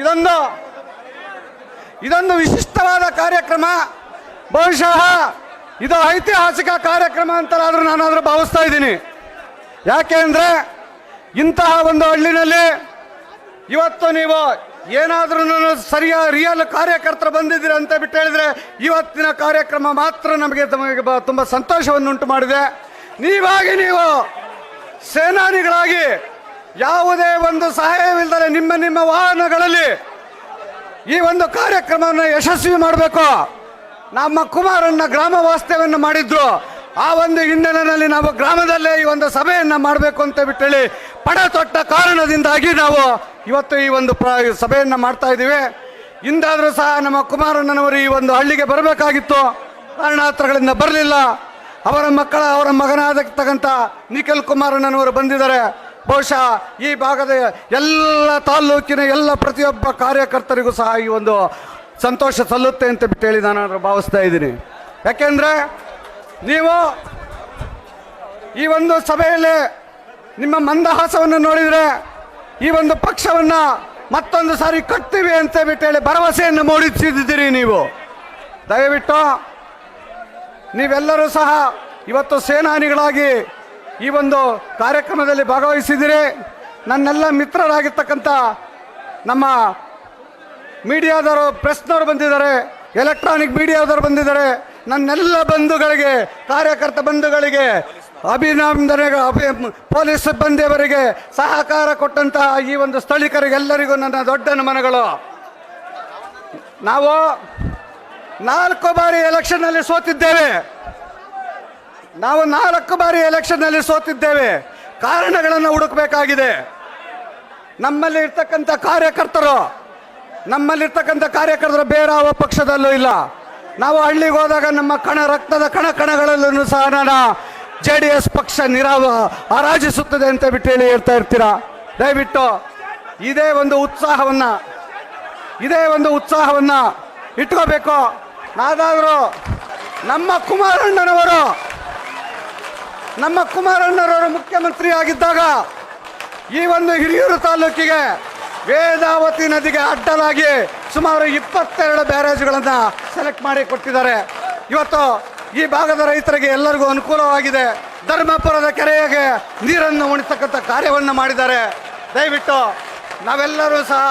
ಇದೊಂದು ಇದೊಂದು ವಿಶಿಷ್ಟವಾದ ಕಾರ್ಯಕ್ರಮ. ಬಹುಶಃ ಇದು ಐತಿಹಾಸಿಕ ಕಾರ್ಯಕ್ರಮ ಅಂತಲಾದ್ರೂ ನಾನಾದರೂ ಭಾವಿಸ್ತಾ ಇದ್ದೀನಿ. ಯಾಕೆ ಅಂದರೆ ಇಂತಹ ಒಂದು ಹಳ್ಳಿನಲ್ಲಿ ಇವತ್ತು ನೀವು ಏನಾದ್ರೂ ಸರಿಯಾದ ರಿಯಲ್ ಕಾರ್ಯಕರ್ತರು ಬಂದಿದ್ದೀರಿ ಅಂತ ಬಿಟ್ಟು ಹೇಳಿದ್ರೆ ಇವತ್ತಿನ ಕಾರ್ಯಕ್ರಮ ಮಾತ್ರ ನಮಗೆ ತುಂಬ ಸಂತೋಷವನ್ನುಂಟು ಮಾಡಿದೆ. ನೀವಾಗಿ ನೀವು ಸೇನಾನಿಗಳಾಗಿ ಯಾವುದೇ ಒಂದು ಸಹಾಯವಿಲ್ಲದೆ ನಿಮ್ಮ ನಿಮ್ಮ ವಾಹನಗಳಲ್ಲಿ ಈ ಒಂದು ಕಾರ್ಯಕ್ರಮವನ್ನು ಯಶಸ್ವಿ ಮಾಡಬೇಕು. ನಮ್ಮ ಕುಮಾರಣ್ಣ ಗ್ರಾಮ ವಾಸ್ತವ್ಯವನ್ನು ಮಾಡಿದ್ರು. ಆ ಒಂದು ಹಿನ್ನೆಲೆಯಲ್ಲಿ ನಾವು ಗ್ರಾಮದಲ್ಲೇ ಈ ಒಂದು ಸಭೆಯನ್ನು ಮಾಡಬೇಕು ಅಂತ ಬಿಟ್ಟೇಳಿ ಪಡ ತೊಟ್ಟ ಕಾರಣದಿಂದಾಗಿ ನಾವು ಇವತ್ತು ಈ ಒಂದು ಪ್ರ ಸಭೆಯನ್ನು ಮಾಡ್ತಾ ಇದ್ದೀವಿ. ಇಂದಾದರೂ ಸಹ ನಮ್ಮ ಕುಮಾರಣ್ಣನವರು ಈ ಒಂದು ಹಳ್ಳಿಗೆ ಬರಬೇಕಾಗಿತ್ತು. ಕಾರಣಾತ್ರಗಳಿಂದ ಬರಲಿಲ್ಲ. ಅವರ ಮಕ್ಕಳ, ಅವರ ಮಗನಾದತಕ್ಕಂಥ ನಿಖಿಲ್ ಕುಮಾರಣ್ಣನವರು ಬಂದಿದ್ದಾರೆ. ಬಹುಶಃ ಈ ಭಾಗದ ಎಲ್ಲ ತಾಲ್ಲೂಕಿನ ಎಲ್ಲ ಪ್ರತಿಯೊಬ್ಬ ಕಾರ್ಯಕರ್ತರಿಗೂ ಸಹ ಈ ಒಂದು ಸಂತೋಷ ಸಲ್ಲುತ್ತೆ ಅಂತ ಬಿಟ್ಟು ಹೇಳಿ ನಾನು ಭಾವಿಸ್ತಾ ಇದ್ದೀನಿ. ಯಾಕೆಂದರೆ ನೀವು ಈ ಒಂದು ಸಭೆಯಲ್ಲಿ ನಿಮ್ಮ ಮಂದಹಾಸವನ್ನು ನೋಡಿದರೆ ಈ ಒಂದು ಪಕ್ಷವನ್ನು ಮತ್ತೊಂದು ಸಾರಿ ಕಟ್ತೀವಿ ಅಂತ ಬಿಟ್ಟು ಹೇಳಿ ಭರವಸೆಯನ್ನು ಮೂಡಿಸಿದ್ದೀರಿ ನೀವು. ದಯವಿಟ್ಟು ನೀವೆಲ್ಲರೂ ಸಹ ಇವತ್ತು ಸೇನಾನಿಗಳಾಗಿ ಈ ಒಂದು ಕಾರ್ಯಕ್ರಮದಲ್ಲಿ ಭಾಗವಹಿಸಿದಿರಿ ನನ್ನೆಲ್ಲ ಮಿತ್ರರಾಗಿರ್ತಕ್ಕಂಥ ನಮ್ಮ ಮೀಡಿಯಾದವರು, ಪ್ರೆಸ್ನವರು ಬಂದಿದ್ದಾರೆ, ಎಲೆಕ್ಟ್ರಾನಿಕ್ ಮೀಡಿಯಾದವರು ಬಂದಿದ್ದಾರೆ. ನನ್ನೆಲ್ಲ ಬಂಧುಗಳಿಗೆ, ಕಾರ್ಯಕರ್ತ ಬಂಧುಗಳಿಗೆ, ಅಭಿನಂದನೆ, ಅಭಿ, ಪೊಲೀಸ್ ಸಿಬ್ಬಂದಿಯವರಿಗೆ ಸಹಕಾರ ಕೊಟ್ಟಂತಹ ಈ ಒಂದು ಸ್ಥಳೀಕರಿಗೆಲ್ಲರಿಗೂ ನನ್ನ ದೊಡ್ಡ ನಮನಗಳು. ನಾವು ನಾಲ್ಕು ಬಾರಿ ಎಲೆಕ್ಷನ್ನಲ್ಲಿ ಸೋತಿದ್ದೇವೆ. ನಾವು ನಾಲ್ಕು ಬಾರಿ ಎಲೆಕ್ಷನ್ನಲ್ಲಿ ಸೋತಿದ್ದೇವೆ. ಕಾರಣಗಳನ್ನು ಹುಡುಕಬೇಕಾಗಿದೆ. ನಮ್ಮಲ್ಲಿ ಇರ್ತಕ್ಕಂಥ ಕಾರ್ಯಕರ್ತರು, ನಮ್ಮಲ್ಲಿರ್ತಕ್ಕಂಥ ಕಾರ್ಯಕರ್ತರು ಬೇರೆ ಯಾವ ಪಕ್ಷದಲ್ಲೂ ಇಲ್ಲ. ನಾವು ಹಳ್ಳಿಗೆ ಹೋದಾಗ ನಮ್ಮ ಕಣ, ರಕ್ತದ ಕಣ ಕಣಗಳಲ್ಲೂ ಸಹ ನಾನು ಜೆ ಡಿ ಎಸ್ ಪಕ್ಷ ನಿರಾವ, ಹರಾಜಿಸುತ್ತದೆ ಅಂತ ಬಿಟ್ಟು ಹೇಳಿ ಹೇಳ್ತಾ ಇರ್ತೀರಾ? ದಯವಿಟ್ಟು ಇದೇ ಒಂದು ಉತ್ಸಾಹವನ್ನು, ಇದೇ ಒಂದು ಉತ್ಸಾಹವನ್ನು ಇಟ್ಕೋಬೇಕು. ನಾದಾದರೂ ನಮ್ಮ ಕುಮಾರಣ್ಣನವರು ನಮ್ಮ ಕುಮಾರಣ್ಣರವರು ಮುಖ್ಯಮಂತ್ರಿ ಆಗಿದ್ದಾಗ ಈ ಒಂದು ಹಿರಿಯೂರು ತಾಲೂಕಿಗೆ ವೇದಾವತಿ ನದಿಗೆ ಅಡ್ಡಲಾಗಿ ಸುಮಾರು ಇಪ್ಪತ್ತೆರಡು ಬ್ಯಾರೇಜ್ಗಳನ್ನು ಸೆಲೆಕ್ಟ್ ಮಾಡಿ ಕೊಟ್ಟಿದ್ದಾರೆ. ಇವತ್ತು ಈ ಭಾಗದ ರೈತರಿಗೆ ಎಲ್ಲರಿಗೂ ಅನುಕೂಲವಾಗಿದೆ. ಧರ್ಮಪುರದ ಕೆರೆಗೆ ನೀರನ್ನು ಉಣಿಸತಕ್ಕಂಥ ಕಾರ್ಯವನ್ನು ಮಾಡಿದ್ದಾರೆ. ದಯವಿಟ್ಟು ನಾವೆಲ್ಲರೂ ಸಹ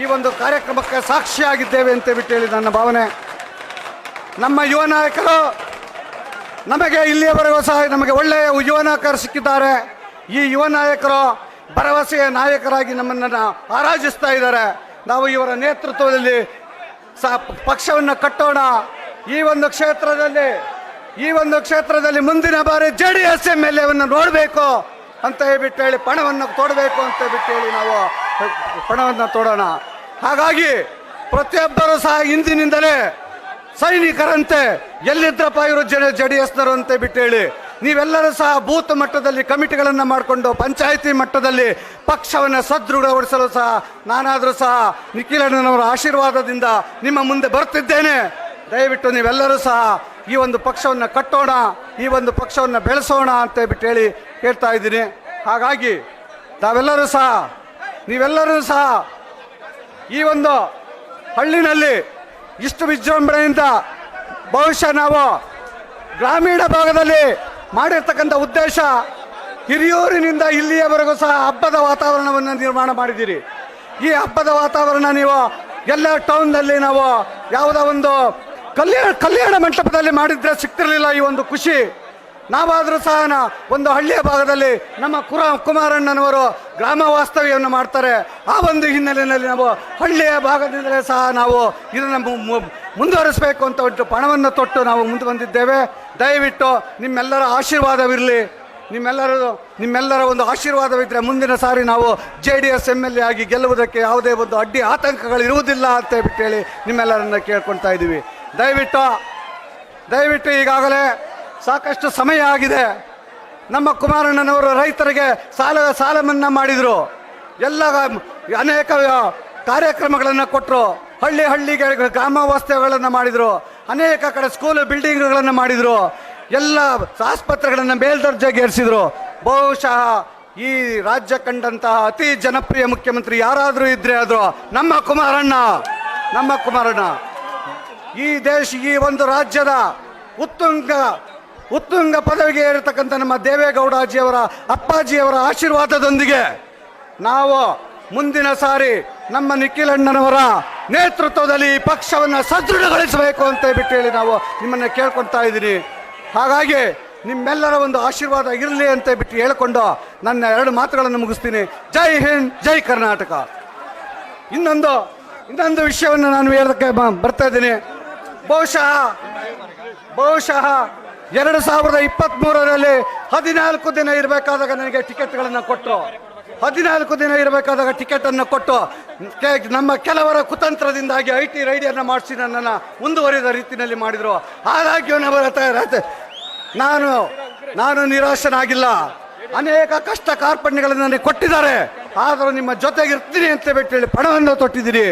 ಈ ಒಂದು ಕಾರ್ಯಕ್ರಮಕ್ಕೆ ಸಾಕ್ಷಿಯಾಗಿದ್ದೇವೆ ಅಂತ ಬಿಟ್ಟು ಹೇಳಿ ನನ್ನ ಭಾವನೆ. ನಮ್ಮ ಯುವ ನಾಯಕರು ನಮಗೆ ಇಲ್ಲಿಯವರೆಗೂ ಸಹ ನಮಗೆ ಒಳ್ಳೆಯ ಯುವ ನಾಯಕರು ಸಿಕ್ಕಿದ್ದಾರೆ. ಈ ಯುವ ನಾಯಕರು ಭರವಸೆಯ ನಾಯಕರಾಗಿ ನಮ್ಮನ್ನು ಆರಾಧಿಸ್ತಾ ಇದ್ದಾರೆ. ನಾವು ಇವರ ನೇತೃತ್ವದಲ್ಲಿ ಸಹ ಪಕ್ಷವನ್ನು ಕಟ್ಟೋಣ. ಈ ಒಂದು ಕ್ಷೇತ್ರದಲ್ಲಿ, ಈ ಒಂದು ಕ್ಷೇತ್ರದಲ್ಲಿ ಮುಂದಿನ ಬಾರಿ J D S M L ಎವನ್ನು ನೋಡಬೇಕು ಅಂತ ಹೇಳ್ಬಿಟ್ಟು ಹೇಳಿ ಪಣವನ್ನು ತೋಡಬೇಕು ಅಂತ ಬಿಟ್ಟು ಹೇಳಿ ನಾವು ಪಣವನ್ನು ತೋಡೋಣ. ಹಾಗಾಗಿ ಪ್ರತಿಯೊಬ್ಬರೂ ಸಹ ಇಂದಿನಿಂದಲೇ ಸೈನಿಕರಂತೆ ಎಲ್ಲಿದ್ರಪ್ಪ ಇವರು ಜನ ಜೆ ಡಿ ಎಸ್ನವರು ಅಂತ ಬಿಟ್ಟು ಹೇಳಿ ನೀವೆಲ್ಲರೂ ಸಹ ಬೂತ್ ಮಟ್ಟದಲ್ಲಿ ಕಮಿಟಿಗಳನ್ನು ಮಾಡಿಕೊಂಡು ಪಂಚಾಯಿತಿ ಮಟ್ಟದಲ್ಲಿ ಪಕ್ಷವನ್ನು ಸದೃಢಗೊಳಿಸಲು ಸಹ ನಾನಾದರೂ ಸಹ ನಿಖಿಲಣ್ಣನವರ ಆಶೀರ್ವಾದದಿಂದ ನಿಮ್ಮ ಮುಂದೆ ಬರ್ತಿದ್ದೇನೆ. ದಯವಿಟ್ಟು ನೀವೆಲ್ಲರೂ ಸಹ ಈ ಒಂದು ಪಕ್ಷವನ್ನು ಕಟ್ಟೋಣ, ಈ ಒಂದು ಪಕ್ಷವನ್ನು ಬೆಳೆಸೋಣ ಅಂತ ಬಿಟ್ಟು ಹೇಳಿ ಹೇಳ್ತಾ ಇದ್ದೀನಿ. ಹಾಗಾಗಿ ತಾವೆಲ್ಲರೂ ಸಹ, ನೀವೆಲ್ಲರೂ ಸಹ ಈ ಒಂದು ಹಳ್ಳಿನಲ್ಲಿ ಇಷ್ಟು ವಿಜೃಂಭಣೆಯಿಂದ ಬಹುಶಃ ನಾವು ಗ್ರಾಮೀಣ ಭಾಗದಲ್ಲಿ ಮಾಡಿರ್ತಕ್ಕಂಥ ಉದ್ದೇಶ ಹಿರಿಯೂರಿನಿಂದ ಇಲ್ಲಿಯವರೆಗೂ ಸಹ ಹಬ್ಬದ ವಾತಾವರಣವನ್ನು ನಿರ್ಮಾಣ ಮಾಡಿದ್ದೀರಿ. ಈ ಹಬ್ಬದ ವಾತಾವರಣ ನೀವು ಎಲ್ಲ ಟೌನ್ನಲ್ಲಿ ನಾವು ಯಾವುದೋ ಒಂದು ಕಲ್ಯಾಣ ಕಲ್ಯಾಣ ಮಂಟಪದಲ್ಲಿ ಮಾಡಿದ್ರೆ ಸಿಗ್ತಿರಲಿಲ್ಲ ಈ ಒಂದು ಖುಷಿ. ನಾವಾದರೂ ಸಹ ಒಂದು ಹಳ್ಳಿಯ ಭಾಗದಲ್ಲಿ ನಮ್ಮ ಕುರ ಕುಮಾರಣ್ಣನವರು ಗ್ರಾಮ ವಾಸ್ತವ್ಯವನ್ನು ಮಾಡ್ತಾರೆ. ಆ ಒಂದು ಹಿನ್ನೆಲೆಯಲ್ಲಿ ನಾವು ಹಳ್ಳಿಯ ಭಾಗದಿಂದಲೇ ಸಹ ನಾವು ಇದನ್ನು ಮುಂದುವರಿಸಬೇಕು ಅಂತ ಒಂದು ಪಣವನ್ನು ತೊಟ್ಟು ನಾವು ಮುಂದೆ ಬಂದಿದ್ದೇವೆ. ದಯವಿಟ್ಟು ನಿಮ್ಮೆಲ್ಲರ ಆಶೀರ್ವಾದವಿರಲಿ. ನಿಮ್ಮೆಲ್ಲರ ನಿಮ್ಮೆಲ್ಲರ ಒಂದು ಆಶೀರ್ವಾದವಿದ್ದರೆ ಮುಂದಿನ ಸಾರಿ ನಾವು J D S M L A ಆಗಿ ಗೆಲ್ಲುವುದಕ್ಕೆ ಯಾವುದೇ ಒಂದು ಅಡ್ಡಿ ಆತಂಕಗಳು ಇರುವುದಿಲ್ಲ ಅಂತ ಹೇಳಿ ನಿಮ್ಮೆಲ್ಲರನ್ನ ಕೇಳ್ಕೊಳ್ತಾ ಇದ್ದೀವಿ. ದಯವಿಟ್ಟು ದಯವಿಟ್ಟು ಈಗಾಗಲೇ ಸಾಕಷ್ಟು ಸಮಯ ಆಗಿದೆ. ನಮ್ಮ ಕುಮಾರಣ್ಣನವರು ರೈತರಿಗೆ ಸಾಲ ಸಾಲ ಮನ್ನಾ ಮಾಡಿದರು. ಎಲ್ಲ ಅನೇಕ ಕಾರ್ಯಕ್ರಮಗಳನ್ನು ಕೊಟ್ಟರು ಹಳ್ಳಿ ಹಳ್ಳಿಗೆ ಗ್ರಾಮ ವಾಸ್ತವ್ಯಗಳನ್ನು ಮಾಡಿದರು. ಅನೇಕ ಕಡೆ ಸ್ಕೂಲ್ ಬಿಲ್ಡಿಂಗ್ಗಳನ್ನು ಮಾಡಿದರು. ಎಲ್ಲ ಆಸ್ಪತ್ರೆಗಳನ್ನು ಮೇಲ್ದರ್ಜೆಗೆ ಏರಿಸಿದ್ರು. ಬಹುಶಃ ಈ ರಾಜ್ಯ ಕಂಡಂತಹ ಅತಿ ಜನಪ್ರಿಯ ಮುಖ್ಯಮಂತ್ರಿ ಯಾರಾದರೂ ಇದ್ರೆ ಆದರೂ ನಮ್ಮ ಕುಮಾರಣ್ಣ ನಮ್ಮ ಕುಮಾರಣ್ಣ. ಈ ದೇಶ, ಈ ಒಂದು ರಾಜ್ಯದ ಉತ್ತುಂಗ ಉತ್ತುಂಗ ಪದವಿಗೆ ಏರಿರ್ತಕ್ಕಂಥ ನಮ್ಮ ದೇವೇಗೌಡಾಜಿಯವರ, ಅಪ್ಪಾಜಿಯವರ ಆಶೀರ್ವಾದದೊಂದಿಗೆ ನಾವು ಮುಂದಿನ ಸಾರಿ ನಮ್ಮ ನಿಖಿಲಣ್ಣನವರ ನೇತೃತ್ವದಲ್ಲಿ ಈ ಪಕ್ಷವನ್ನು ಸದೃಢಗೊಳಿಸಬೇಕು ಅಂತ ಬಿಟ್ಟು ಹೇಳಿ ನಾವು ನಿಮ್ಮನ್ನು ಕೇಳ್ಕೊಳ್ತಾ ಇದ್ದೀನಿ. ಹಾಗಾಗಿ ನಿಮ್ಮೆಲ್ಲರ ಒಂದು ಆಶೀರ್ವಾದ ಇರಲಿ ಅಂತ ಬಿಟ್ಟು ಹೇಳಿಕೊಂಡು ನನ್ನ ಎರಡು ಮಾತುಗಳನ್ನು ಮುಗಿಸ್ತೀನಿ. ಜೈ ಹಿಂದ್, ಜೈ ಕರ್ನಾಟಕ. ಇನ್ನೊಂದು ಇನ್ನೊಂದು ವಿಷಯವನ್ನು ನಾನು ಹೇಳೋದಕ್ಕೆ ಬರ್ತಾ ಇದ್ದೀನಿ. ಬಹುಶಃ ಬಹುಶಃ ಎರಡು ಸಾವಿರದ ಇಪ್ಪತ್ತ್ಮೂರರಲ್ಲಿ ಹದಿನಾಲ್ಕು ದಿನ ಇರಬೇಕಾದಾಗ ನನಗೆ ಟಿಕೆಟ್ಗಳನ್ನು ಕೊಟ್ಟರು. ಹದಿನಾಲ್ಕು ದಿನ ಇರಬೇಕಾದಾಗ ಟಿಕೆಟನ್ನು ಕೊಟ್ಟು ನಮ್ಮ ಕೆಲವರ ಕುತಂತ್ರದಿಂದಾಗಿ ಐ ಟಿ ರೈಡಿಯನ್ನು ಮಾಡಿಸಿ ನನ್ನನ್ನು ಮುಂದುವರಿದ ರೀತಿಯಲ್ಲಿ ಮಾಡಿದರು. ಆದಾಗ್ಯೂ ನಮ್ಮ ನಾನು ನಾನು ನಿರಾಶನಾಗಿಲ್ಲ. ಅನೇಕ ಕಷ್ಟ ಕಾರ್ಪಣ್ಯಗಳನ್ನು ನನಗೆ ಕೊಟ್ಟಿದ್ದಾರೆ. ಆದರೂ ನಿಮ್ಮ ಜೊತೆಗಿರ್ತೀನಿ ಅಂತ ಬಿಟ್ಟು ಹೇಳಿ ಪಣವನ್ನು ತೊಟ್ಟಿದ್ದೀರಿ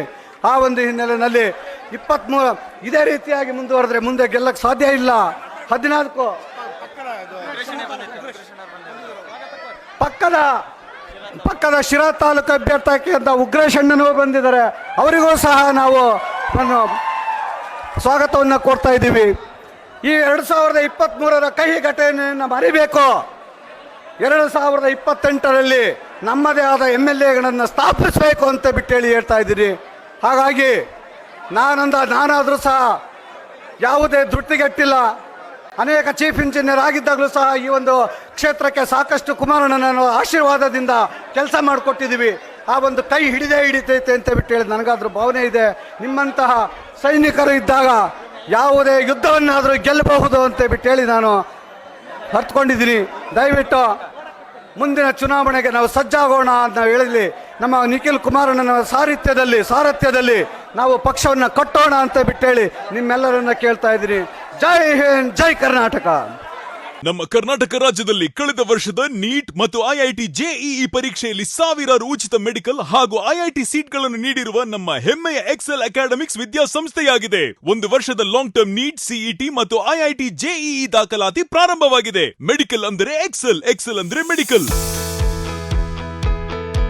ಆ ಒಂದು ಹಿನ್ನೆಲೆಯಲ್ಲಿ ಇಪ್ಪತ್ತ್ಮೂರು ಇದೇ ರೀತಿಯಾಗಿ ಮುಂದುವರೆದ್ರೆ ಮುಂದೆ ಗೆಲ್ಲಕ್ಕೆ ಸಾಧ್ಯ ಇಲ್ಲ. ಹದಿನಾಲ್ಕು. ಪಕ್ಕದ ಪಕ್ಕದ ಶಿರಾ ತಾಲೂಕು ಅಭ್ಯರ್ಥಿ ಅಂತ ಉಗ್ರೇಶಣ್ಣನವರು ಬಂದಿದ್ದಾರೆ. ಅವರಿಗೂ ಸಹ ನಾವು ನಾನು ಸ್ವಾಗತವನ್ನು ಕೊಡ್ತಾ ಇದ್ದೀವಿ. ಈ ಎರಡು ಸಾವಿರದ ಇಪ್ಪತ್ತ್ಮೂರರ ಕಹಿ ಘಟನೆಯನ್ನು ಮರಿಬೇಕು. ಎರಡು ಸಾವಿರದ ಇಪ್ಪತ್ತೆಂಟರಲ್ಲಿ ನಮ್ಮದೇ ಆದ ಎಂ ಎಲ್ ಎಗಳನ್ನು ಸ್ಥಾಪಿಸಬೇಕು ಅಂತ ಬಿಟ್ಟು ಹೇಳಿ ಹೇಳ್ತಾ ಇದ್ದೀರಿ. ಹಾಗಾಗಿ ನಾನಂದ, ನಾನಾದರೂ ಸಹ ಯಾವುದೇ ಧೃತಿಗೆಟ್ಟಿಲ್ಲ ಅನೇಕ ಚೀಫ್ ಇಂಜಿನಿಯರ್ ಆಗಿದ್ದಾಗಲೂ ಸಹ ಈ ಒಂದು ಕ್ಷೇತ್ರಕ್ಕೆ ಸಾಕಷ್ಟು ಕುಮಾರಣ್ಣನ ಆಶೀರ್ವಾದದಿಂದ ಕೆಲಸ ಮಾಡಿಕೊಟ್ಟಿದ್ದೀವಿ. ಆ ಒಂದು ಕೈ ಹಿಡಿದೇ ಹಿಡಿತೈತೆ ಅಂತ ಬಿಟ್ಟು ಹೇಳಿ ನನಗಾದ್ರೂ ಭಾವನೆ ಇದೆ. ನಿಮ್ಮಂತಹ ಸೈನಿಕರು ಇದ್ದಾಗ ಯಾವುದೇ ಯುದ್ಧವನ್ನಾದರೂ ಗೆಲ್ಲಬಹುದು ಅಂತ ಬಿಟ್ಟು ಹೇಳಿ ನಾನು ಅರ್ಥಕೊಂಡಿದ್ದೀನಿ ದಯವಿಟ್ಟು ಮುಂದಿನ ಚುನಾವಣೆಗೆ ನಾವು ಸಜ್ಜಾಗೋಣ ಅಂತ ನಾವು ಹೇಳಿದ್ವಿ ನಮ್ಮ ನಿಖಿಲ್ ಕುಮಾರಣ್ಣನ ಸಾರಿತ್ಯದಲ್ಲಿ, ಸಾರಥ್ಯದಲ್ಲಿ ನಾವು ಪಕ್ಷವನ್ನು ಕಟ್ಟೋಣ ಅಂತ ಬಿಟ್ಟೇಳಿ ನಿಮ್ಮೆಲ್ಲರನ್ನ ಕೇಳ್ತಾ ಇದ್ದೀನಿ ಜೈ ಹಿಂದ್, ಜೈ ಕರ್ನಾಟಕ. ನಮ್ಮ ಕರ್ನಾಟಕ ರಾಜ್ಯದಲ್ಲಿ ಕಳೆದ ವರ್ಷದ ನೀಟ್ ಮತ್ತು ಐಐಟಿ ಜೆಇಇ ಪರೀಕ್ಷೆಯಲ್ಲಿ ಸಾವಿರಾರು ಉಚಿತ ಮೆಡಿಕಲ್ ಹಾಗೂ ಐಐಟಿ ಸೀಟ್ಗಳನ್ನು ನೀಡಿರುವ ನಮ್ಮ ಹೆಮ್ಮೆಯ ಎಕ್ಸೆಲ್ ಅಕಾಡೆಮಿಕ್ಸ್ ವಿದ್ಯಾಸಂಸ್ಥೆಯಾಗಿದೆ. ಒಂದು ವರ್ಷದ ಲಾಂಗ್ ಟರ್ಮ್ ನೀಟ್ ಸಿಇಟಿ ಮತ್ತು ಐಐಟಿ ಜೆಇಇ ದಾಖಲಾತಿ ಪ್ರಾರಂಭವಾಗಿದೆ. ಮೆಡಿಕಲ್ ಅಂದರೆ ಎಕ್ಸೆಲ್ ಎಕ್ಸೆಲ್ ಅಂದ್ರೆ ಮೆಡಿಕಲ್.